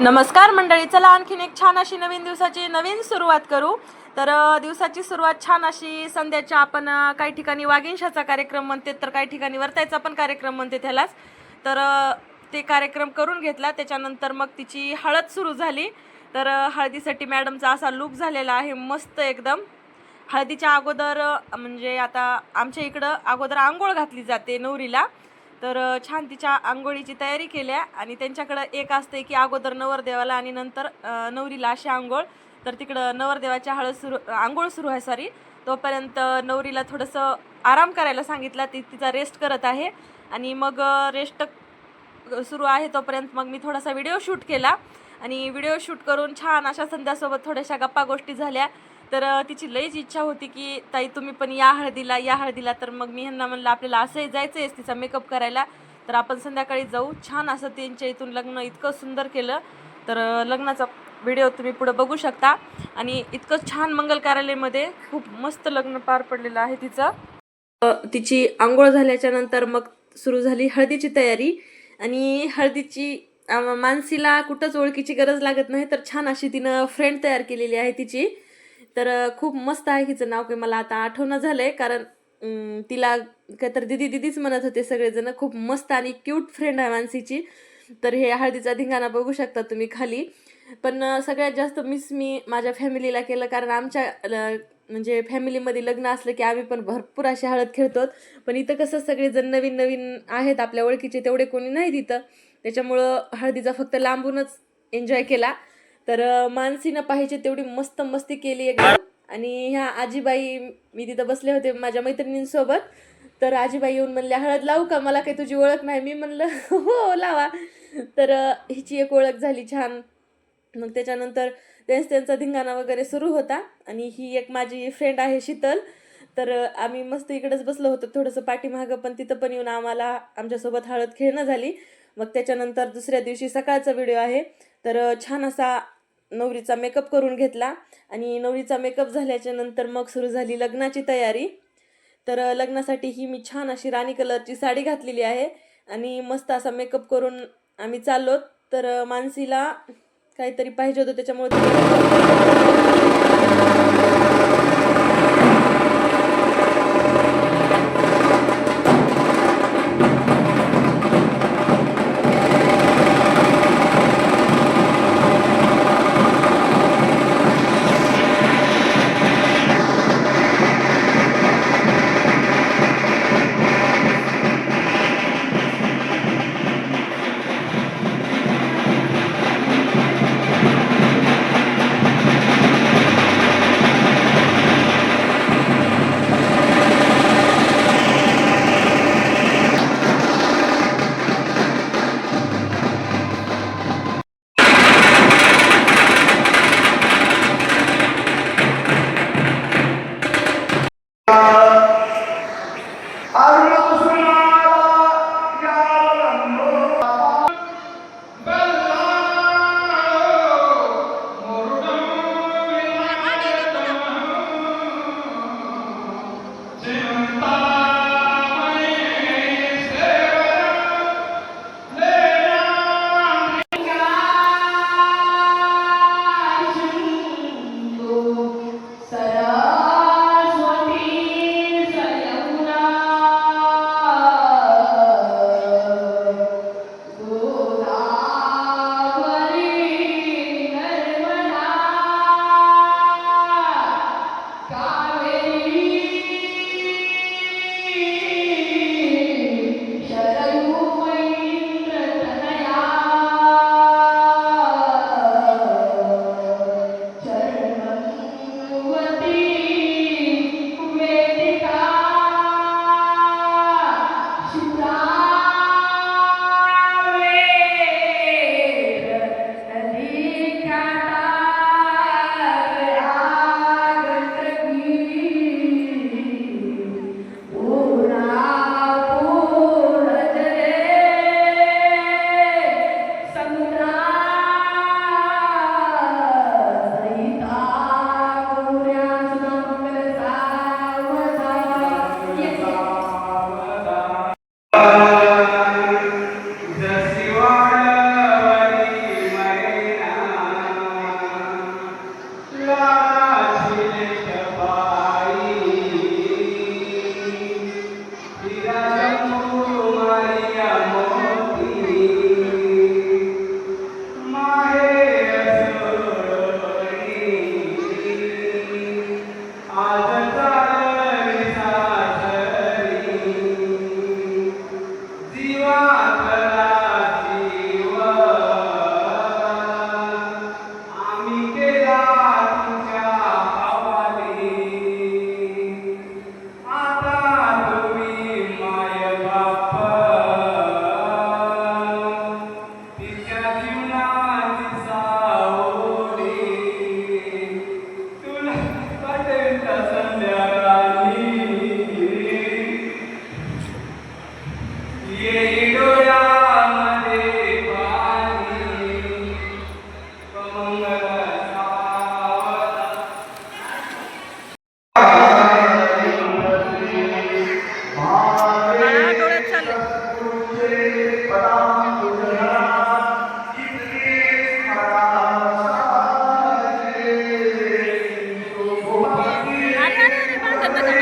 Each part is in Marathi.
नमस्कार मंडळी चला आणखीन एक छान अशी नवीन दिवसाची नवीन सुरुवात करू. तर दिवसाची सुरुवात छान अशी संध्याच्या आपण काही ठिकाणी वागिंशाचा कार्यक्रम म्हणते तर काही ठिकाणी वर्तायचा पण कार्यक्रम म्हणते त्यालाच. तर ते कार्यक्रम करून घेतला त्याच्यानंतर मग तिची हळद सुरू झाली. तर हळदीसाठी मॅडमचा असा लुक झालेला आहे मस्त एकदम. हळदीच्या अगोदर म्हणजे आता आमच्या इकडं अगोदर आंघोळ घातली जाते नवरीला. तर छान तिच्या आंघोळीची तयारी केल्या आणि त्यांच्याकडं एक असते की अगोदर नवरदेवाला आणि नंतर नवरीला अशी आंघोळ. तर तिकडं नवरदेवाच्या हळद सुरू आंघोळ सुरू आहे सॉरी. तोपर्यंत नवरीला थोडंसं आराम करायला सांगितला ती तिचा रेस्ट करत आहे. आणि मग रेस्ट सुरू आहे तोपर्यंत मग मी थोडासा व्हिडिओ शूट केला. आणि व्हिडिओ शूट करून छान अशा संध्यासोबत थोड्याशा गप्पा गोष्टी झाल्या. तर तिची लईच इच्छा होती की ताई तुम्ही पण या हळदीला या हळदीला. तर मग मी ह्यांना म्हणलं आपल्याला असंही जायचं आहे तिचा मेकअप करायला. तर आपण संध्याकाळी जाऊ. छान असं त्यांच्या इथून लग्न इतकं सुंदर केलं. तर लग्नाचा व्हिडिओ तुम्ही पुढं बघू शकता. आणि इतकं छान मंगल कार्यालयमध्ये खूप मस्त लग्न पार पडलेलं आहे तिचं. तिची आंघोळ झाल्याच्यानंतर मग सुरू झाली हळदीची तयारी. आणि हळदीची मानसीला कुठंच ओळखीची गरज लागत नाही तर छान अशी तिनं फ्रेंड तयार केलेली आहे तिची. तर खूप मस्त आहे हिचं नाव काही मला आता आठवणं झालं आहे कारण तिला तिला काहीतरी दिदी दिदीच म्हणत होते सगळेजण. खूप मस्त आणि क्यूट फ्रेंड आहे मानसीची. तर हे हळदीचा धिंगाणा बघू शकता तुम्ही खाली. पण सगळ्यात जास्त मिस मी माझ्या फॅमिलीला केलं. कारण आमच्या ल- म्हणजे फॅमिलीमध्ये लग्न असलं की आम्ही पण भरपूर असे हळद खेळतो पण इथं कसं सगळेजण नवीन नवीन आहेत आपल्या ओळखीचे. तेवढे कोणी नाही तिथं. त्याच्यामुळं हळदीचा फक्त लांबूनच एन्जॉय केला. तर मानसीनं पाहिजे तेवढी मस्त मस्ती केली एकदम आणि ह्या आजीबाई मी तिथं बसले होते माझ्या मैत्रिणींसोबत. तर आजीबाई येऊन म्हणल्या हळद लावू का? मला काही तुझी ओळख नाही. मी म्हणलं हो लावा. तर हिची एक ओळख झाली छान. मग त्याच्यानंतर त्यांच त्यांचा धिंगाणा वगैरे सुरू होता. आणि ही एक माझी फ्रेंड आहे शीतल. तर आम्ही मस्त इकडेच बसलो होतो. थोडंसं पाठीमागं पण तिथं पण येऊन आम्हाला आमच्यासोबत हळद खेळणं झाली. मग त्याच्यानंतर दुसऱ्या दिवशी सकाळचा व्हिडिओ आहे. तर छान असा नवरीचा मेकअप करून घेतला आणि नवरीचा मेकअप झाल्याच्यानंतर मग सुरू झाली लग्नाची तयारी. तर लग्नासाठी ही मी छान अशी राणी कलरची साडी घातलेली आहे आणि मस्त असा मेकअप करून आम्ही चाललो तर मानसीला काहीतरी पाहिजे होतं त्याच्यामुळे Uh... ったから。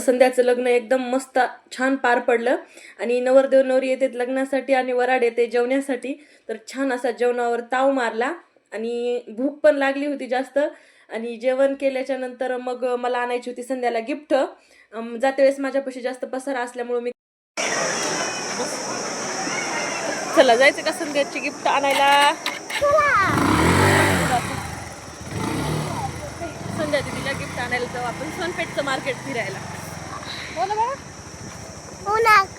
संध्याचं लग्न एकदम मस्त छान पार पडलं. आणि नवरदेव नवरी येतात लग्नासाठी आणि वराड येते जेवण्यासाठी. तर छान असा जेवणावर ताव मारला. आणि भूक पण लागली होती जास्त. आणि जेवण केल्याच्यानंतर मग मला आणायची होती संध्याला गिफ्ट. जाते वेळेस माझ्यापाशी जास्त पसारा असल्यामुळे मी चला जायचं का संध्याची गिफ्ट आणायला? संध्या दिदीला गिफ्ट आणायला जाऊ आपण. सोनपेठचं मार्केट फिरायला. हो ना बाबा उन्हाक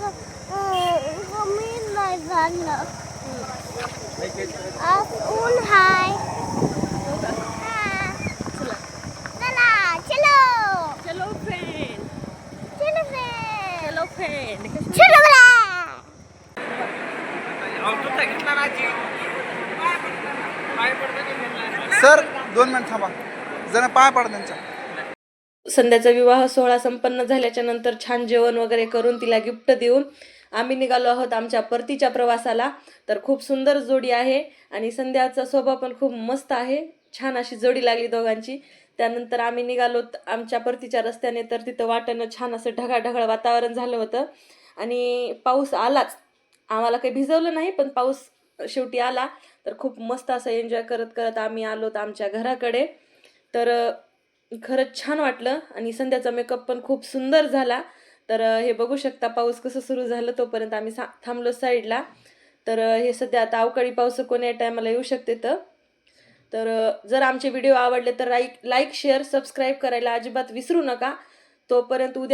कमी नाही झालं आज ऊन हाय हा. चला चला चलो चलो फ्रेंड चलो फ्रेंड चलो फ्रेंड चलो सर दोन मिनिट थांबा. जरा पाय पडत त्यांच्या. संध्याचा विवाह सोहळा संपन्न झाल्याच्यानंतर छान जेवण वगैरे करून तिला गिफ्ट देऊन आम्ही निघालो आहोत आमच्या परतीच्या प्रवासाला. तर खूप सुंदर जोडी आहे आणि संध्याचा स्वभाव पण खूप मस्त आहे. छान अशी जोडी लागली दोघांची. त्यानंतर आम्ही निघालो आमच्या परतीच्या रस्त्याने तर तिथं वाटणं छान असं ढगाढगाळ वातावरण झालं होतं. आणि पाऊस आलाच. आम्हाला काही भिजवलं नाही पण पाऊस शेवटी आला. तर खूप मस्त असं एन्जॉय करत करत आम्ही आलोत आमच्या घराकडे. तर खरंच छान वाटलं आणि संध्याचा मेकअप पण खूप सुंदर झाला. तर हे बघू शकता पाऊस कसं सुरू झालं तोपर्यंत आम्ही सा थांबलो साईडला तर हे सध्या आता अवकाळी पाऊस कोण्या टायमाला येऊ शकते तर. तर जर आमचे व्हिडिओ आवडले तर लाईक लाईक शेअर सबस्क्राईब करायला अजिबात विसरू नका. तोपर्यंत उद्या